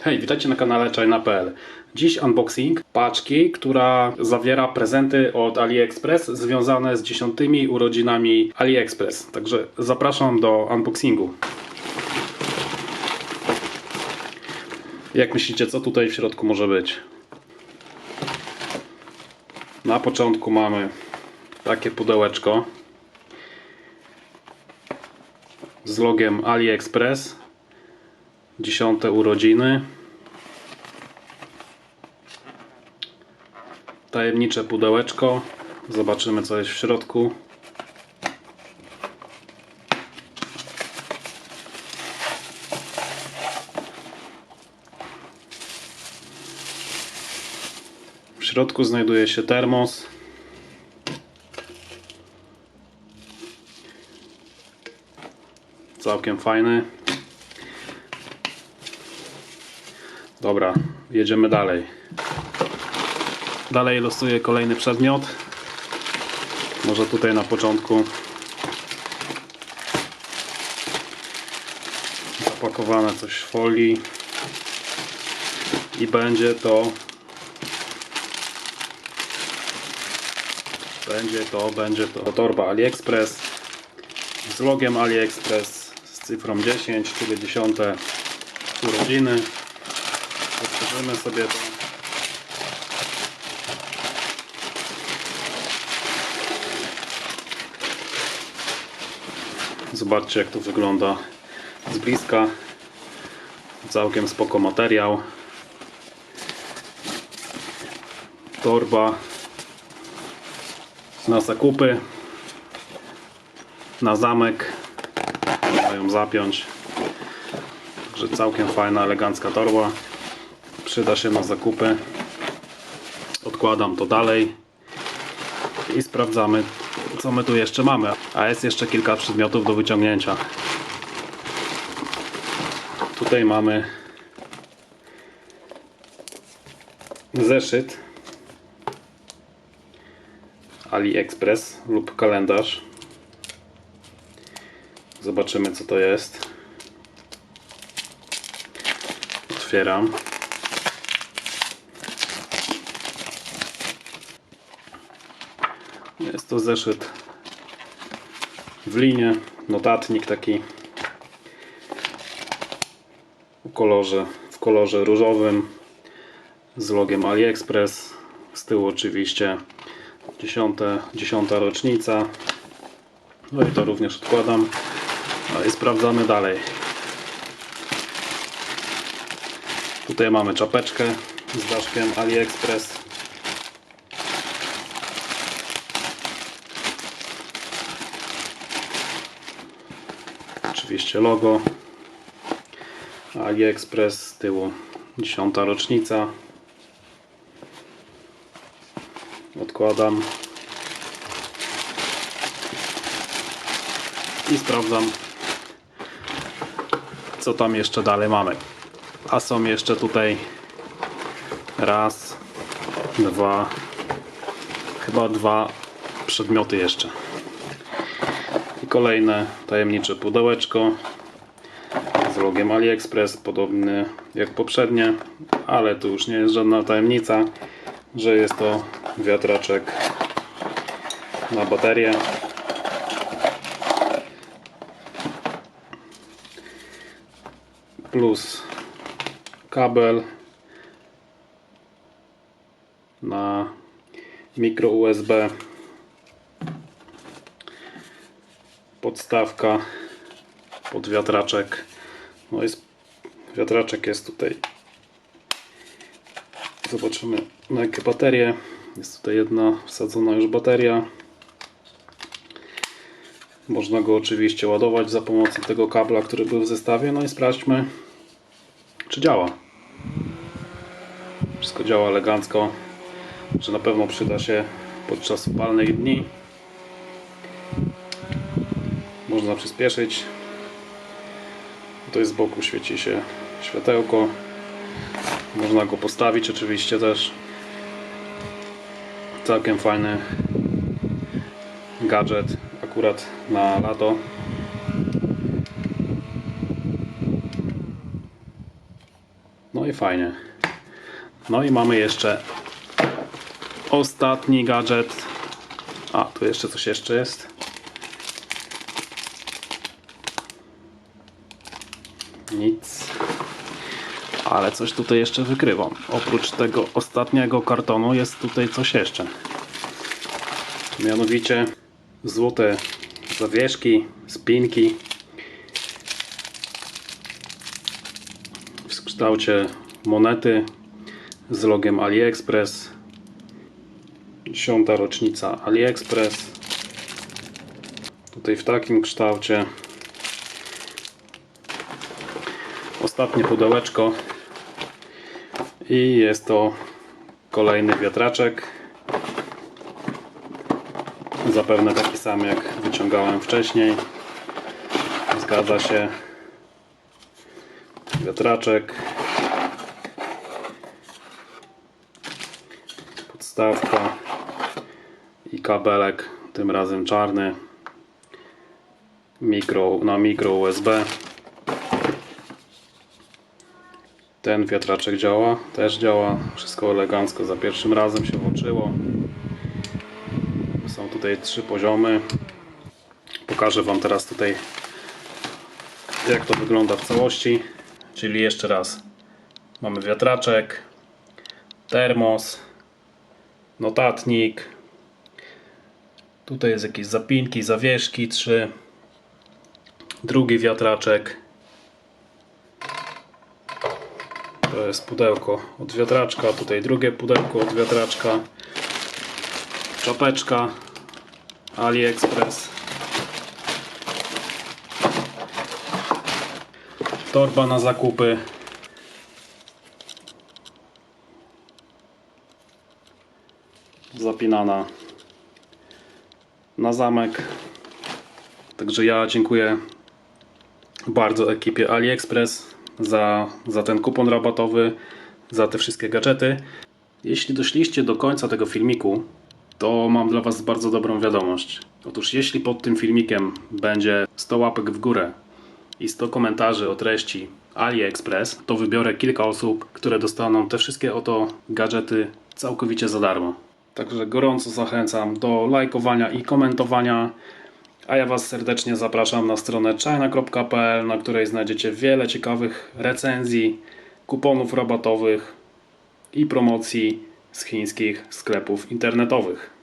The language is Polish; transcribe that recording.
Hej, witajcie na kanale China.pl. Dziś unboxing paczki, która zawiera prezenty od AliExpress związane z dziesiątymi urodzinami AliExpress. Także zapraszam do unboxingu. Jak myślicie, co tutaj w środku może być? Na początku mamy takie pudełeczko z logiem AliExpress. Dziesiąte urodziny. Tajemnicze pudełeczko. Zobaczymy co jest w środku. W środku znajduje się termos. Całkiem fajny. Dobra, jedziemy dalej. Dalej losuję kolejny przedmiot. Może tutaj na początku zapakowane coś w folii i będzie to będzie to, będzie to torba AliExpress z logiem AliExpress z cyfrą 10, czyli 10 urodziny. Otworzymy sobie. Zobaczcie jak to wygląda z bliska. Całkiem spoko materiał. Torba na zakupy. Na zamek. Można ją zapiąć. Także całkiem fajna, elegancka torba. Przyda się na zakupy. Odkładam to dalej. I sprawdzamy, co my tu jeszcze mamy. A jest jeszcze kilka przedmiotów do wyciągnięcia. Tutaj mamy zeszyt AliExpress lub kalendarz. Zobaczymy co to jest. Otwieram. To zeszyt w linie, notatnik taki w kolorze, w kolorze różowym z logiem AliExpress. Z tyłu oczywiście 10, 10 rocznica. No i to również odkładam. No i sprawdzamy dalej. Tutaj mamy czapeczkę z daszkiem AliExpress. Oczywiście logo AliExpress z tyłu 10 rocznica. Odkładam i sprawdzam co tam jeszcze dalej mamy. A są jeszcze tutaj raz, dwa, chyba dwa przedmioty jeszcze. Kolejne tajemnicze pudełeczko z logiem AliExpress, podobny jak poprzednie, ale tu już nie jest żadna tajemnica, że jest to wiatraczek na baterię. Plus kabel na mikro USB podstawka pod wiatraczek. No jest wiatraczek jest tutaj. Zobaczymy na jakie baterie. Jest tutaj jedna wsadzona już bateria. Można go oczywiście ładować za pomocą tego kabla, który był w zestawie. No i sprawdźmy czy działa. Wszystko działa elegancko że na pewno przyda się podczas upalnych dni można przyspieszyć tutaj z boku świeci się światełko można go postawić oczywiście też całkiem fajny gadżet akurat na lato No i fajnie. No i mamy jeszcze ostatni gadżet. A, tu jeszcze coś jeszcze jest. Nic. Ale coś tutaj jeszcze wykrywam. Oprócz tego ostatniego kartonu jest tutaj coś jeszcze. Mianowicie złote zawieszki, spinki w kształcie monety z logiem AliExpress. Dziesiąta rocznica AliExpress. Tutaj w takim kształcie. Ostatnie pudełeczko. I jest to kolejny wiatraczek. Zapewne taki sam jak wyciągałem wcześniej. Zgadza się. Wiatraczek. Podstawka i kabelek, tym razem czarny. Mikro, na mikro USB. Ten wiatraczek działa, też działa. Wszystko elegancko za pierwszym razem się włączyło. Są tutaj trzy poziomy. Pokażę Wam teraz tutaj jak to wygląda w całości. Czyli jeszcze raz mamy wiatraczek, termos, notatnik. Tutaj jest jakieś zapinki, zawieszki, trzy. Drugi wiatraczek. To jest pudełko od wiatraczka. Tutaj drugie pudełko od wiatraczka. Czapeczka AliExpress. Torba na zakupy. Zapinana na zamek. Także ja dziękuję bardzo ekipie AliExpress za, za ten kupon rabatowy, za te wszystkie gadżety. Jeśli doszliście do końca tego filmiku, to mam dla Was bardzo dobrą wiadomość. Otóż jeśli pod tym filmikiem będzie 100 łapek w górę i 100 komentarzy o treści AliExpress, to wybiorę kilka osób, które dostaną te wszystkie oto gadżety całkowicie za darmo. Także gorąco zachęcam do lajkowania i komentowania. A ja Was serdecznie zapraszam na stronę china.pl, na której znajdziecie wiele ciekawych recenzji, kuponów rabatowych i promocji z chińskich sklepów internetowych.